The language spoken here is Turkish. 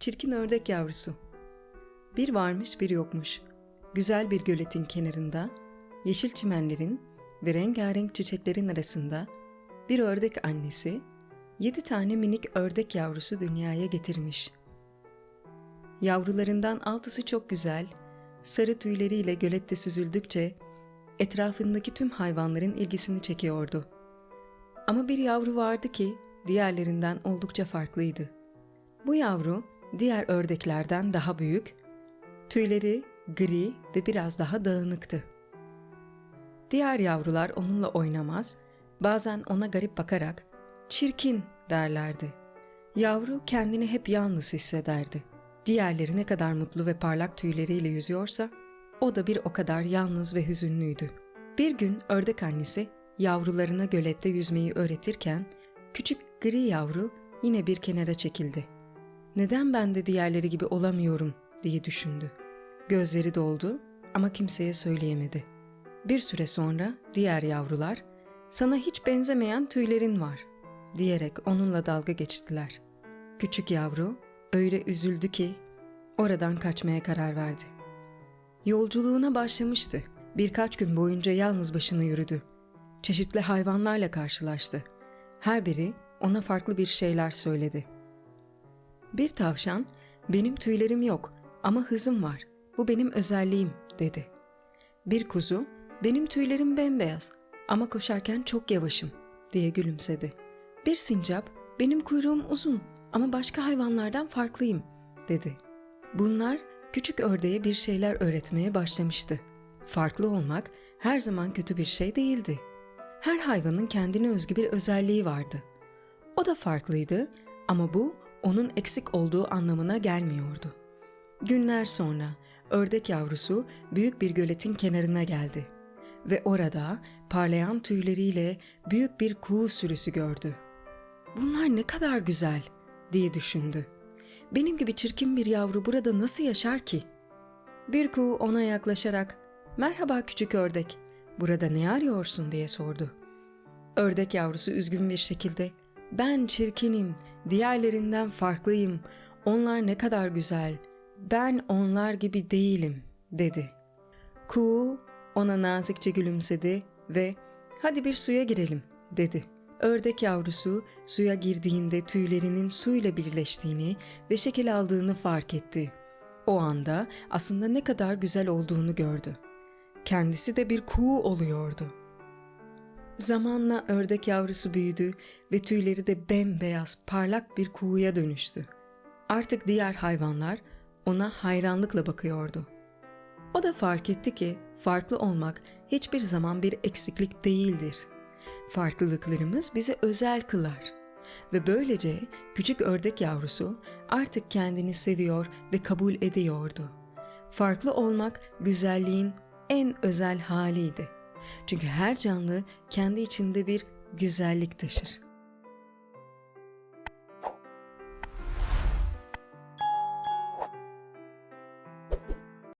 Çirkin ördek yavrusu. Bir varmış bir yokmuş. Güzel bir göletin kenarında, yeşil çimenlerin ve rengarenk çiçeklerin arasında bir ördek annesi, yedi tane minik ördek yavrusu dünyaya getirmiş. Yavrularından altısı çok güzel, sarı tüyleriyle gölette süzüldükçe etrafındaki tüm hayvanların ilgisini çekiyordu. Ama bir yavru vardı ki diğerlerinden oldukça farklıydı. Bu yavru diğer ördeklerden daha büyük, tüyleri gri ve biraz daha dağınıktı. Diğer yavrular onunla oynamaz, bazen ona garip bakarak "çirkin" derlerdi. Yavru kendini hep yalnız hissederdi. Diğerleri ne kadar mutlu ve parlak tüyleriyle yüzüyorsa, o da bir o kadar yalnız ve hüzünlüydü. Bir gün ördek annesi yavrularına gölette yüzmeyi öğretirken küçük gri yavru yine bir kenara çekildi. Neden ben de diğerleri gibi olamıyorum diye düşündü. Gözleri doldu ama kimseye söyleyemedi. Bir süre sonra diğer yavrular sana hiç benzemeyen tüylerin var diyerek onunla dalga geçtiler. Küçük yavru öyle üzüldü ki oradan kaçmaya karar verdi. Yolculuğuna başlamıştı. Birkaç gün boyunca yalnız başına yürüdü. Çeşitli hayvanlarla karşılaştı. Her biri ona farklı bir şeyler söyledi. Bir tavşan, benim tüylerim yok ama hızım var. Bu benim özelliğim dedi. Bir kuzu, benim tüylerim bembeyaz ama koşarken çok yavaşım diye gülümsedi. Bir sincap, benim kuyruğum uzun ama başka hayvanlardan farklıyım dedi. Bunlar küçük ördeğe bir şeyler öğretmeye başlamıştı. Farklı olmak her zaman kötü bir şey değildi. Her hayvanın kendine özgü bir özelliği vardı. O da farklıydı ama bu onun eksik olduğu anlamına gelmiyordu. Günler sonra ördek yavrusu büyük bir göletin kenarına geldi ve orada parlayan tüyleriyle büyük bir kuğu sürüsü gördü. Bunlar ne kadar güzel diye düşündü. Benim gibi çirkin bir yavru burada nasıl yaşar ki? Bir kuğu ona yaklaşarak "Merhaba küçük ördek. Burada ne arıyorsun?" diye sordu. Ördek yavrusu üzgün bir şekilde "Ben çirkinim, diğerlerinden farklıyım. Onlar ne kadar güzel. Ben onlar gibi değilim." dedi. Kuğu ona nazikçe gülümsedi ve "Hadi bir suya girelim." dedi. Ördek yavrusu suya girdiğinde tüylerinin suyla birleştiğini ve şekil aldığını fark etti. O anda aslında ne kadar güzel olduğunu gördü. Kendisi de bir kuğu oluyordu. Zamanla ördek yavrusu büyüdü ve tüyleri de bembeyaz parlak bir kuğuya dönüştü. Artık diğer hayvanlar ona hayranlıkla bakıyordu. O da fark etti ki farklı olmak hiçbir zaman bir eksiklik değildir.'' Farklılıklarımız bizi özel kılar ve böylece küçük ördek yavrusu artık kendini seviyor ve kabul ediyordu. Farklı olmak güzelliğin en özel haliydi. Çünkü her canlı kendi içinde bir güzellik taşır.